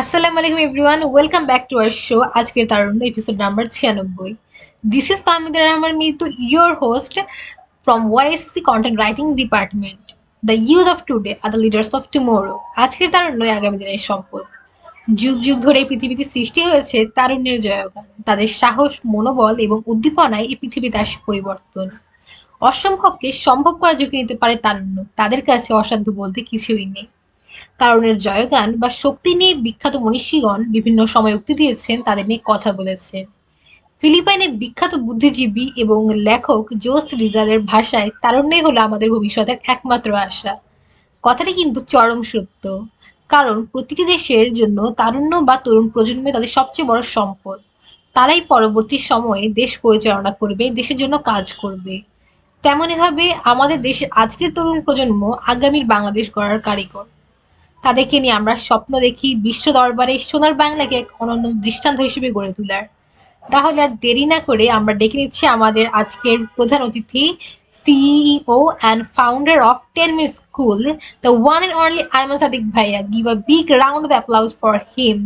আসসালামু আলাইকুম everyone, welcome back to our show. আজকের তারুণ্য এপিসোড নাম্বার ছিয়ানব্বই। This is Pamida Rahman Mitu your host from YSC content writing department the youth of today R the leaders of tomorrow আজকের তারুণ্যই আগামী দিনের সম্পদ। যুগ যুগ ধরে পৃথিবীতে সৃষ্টি হয়েছে তারুণ্যের জয়গান। তাদের সাহস, মনোবল এবং উদ্দীপনায় এই পৃথিবীতে আসে পরিবর্তন। অসম্ভবকে সম্ভব করা ঝুঁকি নিতে পারে তারুণ্য। তাদের কাছে অসাধ্য বলতে কিছুই নেই। তারুণের জয়গান বা শক্তি নিয়ে বিখ্যাত মনীষীগণ বিভিন্ন সময় উক্তি দিয়েছেন, তাদের নিয়ে কথা বলেছেন। ফিলিপাইনের বিখ্যাত বুদ্ধিজীবী এবং লেখক জোস রিজালের ভাষায় তারুণ্যই হলো আমাদের ভবিষ্যতের একমাত্র আশা। কথাটি কিন্তু চরম সত্য, কারণ প্রতিটি দেশের জন্য তারুণ্য বা তরুণ প্রজন্মে তাদের সবচেয়ে বড় সম্পদ। তারাই পরবর্তী সময়ে দেশ পরিচালনা করবে, দেশের জন্য কাজ করবে। তেমনইভাবে আমাদের দেশের আজকের তরুণ প্রজন্ম আগামীর বাংলাদেশ গড়ার কারিগর। তাদেরকে নিয়ে আমরা স্বপ্ন দেখি বিশ্ব দরবারে সোনার বাংলাকে এক অনন্য দৃষ্টান্ত হিসেবে গড়ে তোলার। তাহলে আর দেরি না করে আমরা ডেকে নিচ্ছি আমাদের আজকের প্রধান অতিথি CEO and founder of ten miss school the one and only Ayman Sadiq ভাইয়া। Give a big round applause for him